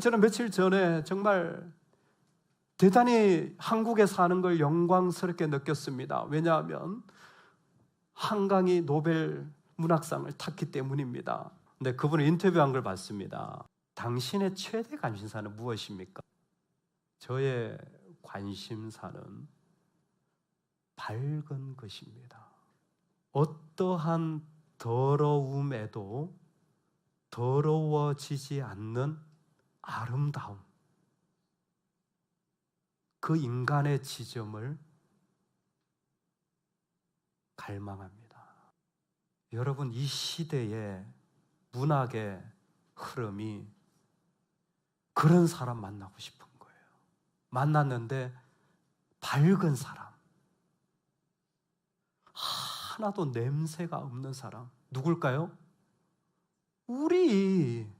저는 며칠 전에 정말 대단히 한국에 사는 걸 영광스럽게 느꼈습니다. 왜냐하면 한강이 노벨 문학상을 탔기 때문입니다. 근데 그분을 인터뷰한 걸 봤습니다. 당신의 최대 관심사는 무엇입니까? 저의 관심사는 밝은 것입니다. 어떠한 더러움에도 더러워지지 않는 아름다움. 그 인간의 지점을 갈망합니다. 여러분, 이 시대의 문학의 흐름이 그런 사람 만나고 싶은 거예요. 만났는데 밝은 사람. 하나도 냄새가 없는 사람. 누굴까요? 우리